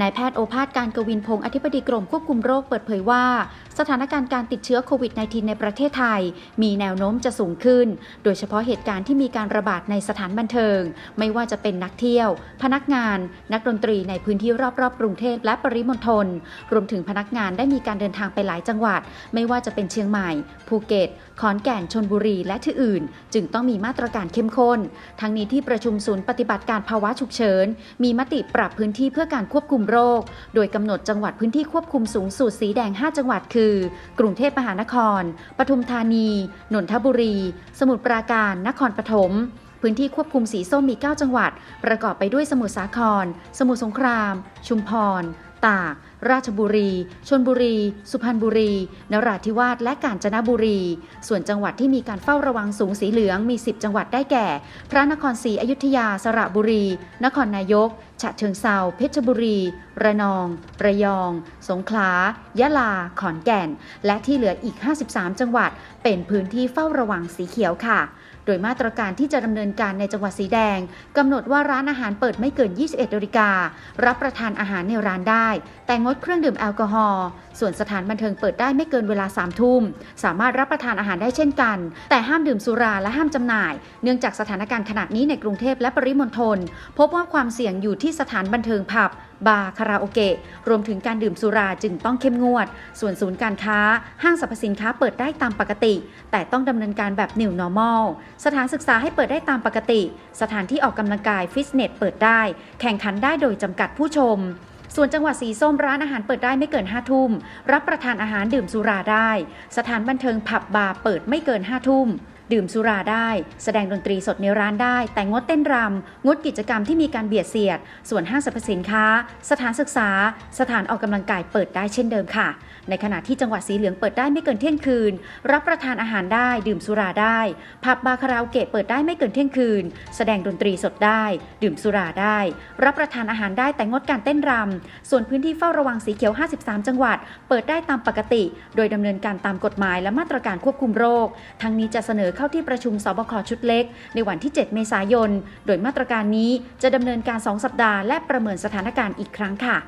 นายแพทย์โอภาสการกวินพงศ์อธิบดีกรมควบคุมโรคเปิดเผยว่า สถานการณ์การติดเชื้อโควิด -19 ในประเทศไทย มีแนวโน้มจะสูงขึ้น โดยเฉพาะเหตุการณ์ที่มีการระบาดในสถานบันเทิง ไม่ว่าจะเป็นนักเที่ยว พนักงาน นักดนตรีในพื้นที่รอบๆ กรุงเทพและปริมณฑลรวมถึงพนักงานได้มีการเดินทางไปหลายจังหวัด ไม่ว่าจะเป็นเชียงใหม่ ภูเก็ตขอนแก่นชนบุรีและที่อื่น จึงต้องมีมาตรการเข้มข้น ทั้งนี้ที่ประชุมศูนย์ปฏิบัติการภาวะฉุกเฉิน มีมติปรับพื้นที่เพื่อการควบคุมโรค โดยกำหนดจังหวัดพื้นที่ควบคุมสูงสุดสีแดง 5 จังหวัดคือ กรุงเทพมหานคร ปทุมธานี นนทบุรี สมุทรปราการ นครปฐมพื้นที่ควบคุมสีส้มมี 9 จังหวัด ประกอบไปด้วยสมุทรสาคร สมุทรสงคราม ชุมพร ตาก ราชบุรี ชนบุรี สุพรรณบุรี นราธิวาส และกาญจนบุรี ส่วนจังหวัดที่มีการเฝ้าระวังสูงสีเหลืองมี 10 จังหวัดได้แก่ พระนครศรีอยุธยา สระบุรี นครนายกฉะเชิงเซาเพชรบุรี ระนอง ระยอง สงขลา ยะลา ขอนแก่น และที่เหลืออีก 53 จังหวัด เป็นพื้นที่เฝ้าระวังสีเขียวค่ะ โดยมาตรการที่จะดำเนินการในจังหวัดสีแดงกำหนดว่าร้านอาหารเปิดไม่เกิน 21นาฬิกา รับประทานอาหารในร้านได้ แต่งดเครื่องดื่มแอลกอฮอล์ ส่วนสถานบันเทิงเปิดได้ไม่เกินเวลา3ทุ่ม สามารถรับประทานอาหารได้เช่นกัน แต่ห้ามดื่มสุราและห้ามจำหน่าย เนื่องจากสถานการณ์ขณะนี้ในกรุงเทพและปริมณฑลพบว่าความเสี่ยงอยู่ที่สถานบันเทิงผับ บาร์คาราโอเกะ รวมถึงการดื่มสุราจึงต้องเข้มงวด ส่วนศูนย์การค้า ห้างสรรพสินค้าเปิดได้ตามปกติ แต่ต้องดำเนินการแบบ new normal สถานศึกษาให้เปิดได้ตามปกติ สถานที่ออกกำลังกายฟิตเนสเปิดได้ แข่งขันได้โดยจำกัดผู้ชมส่วนจังหวัดสีส้มร้านอาหารเปิดได้ไม่เกิน5ทุ่ม รับประทานอาหารดื่มสุราได้ สถานบันเทิงผับบาร์เปิดไม่เกิน5ทุ่ม ดื่มสุราได้ แสดงดนตรีสดในร้านได้ แต่งดเต้นรำ งดกิจกรรมที่มีการเบียดเสียด ส่วนห้างสรรพสินค้า สถานศึกษา สถานออกกำลังกายเปิดได้เช่นเดิมค่ะ ในขณะที่จังหวัดสีเหลืองเปิดได้ไม่เกินเที่ยงคืน รับประทานอาหารได้ ดื่มสุราได้ ผับบาร์คาราโอเกะเปิดได้ไม่เกินเที่ยงคืน แสดงดนตรีสดได้ ดื่มสุราได้ รับประทานอาหารได้แต่งดการเต้นรำ ส่วนพื้นที่เฝ้าระวังสีเขียว 53 จังหวัด เปิดได้ตามปกติ โดยดำเนินการตามกฎหมายและมาตรการควบคุมโรค ทั้งนี้จะเสนอเข้าที่ประชุมสบคชุดเล็ก ในวันที่ 7 เมษายน โดยมาตรการนี้จะดำเนินการ 2 สัปดาห์และประเมินสถานการณ์อีกครั้งค่ะ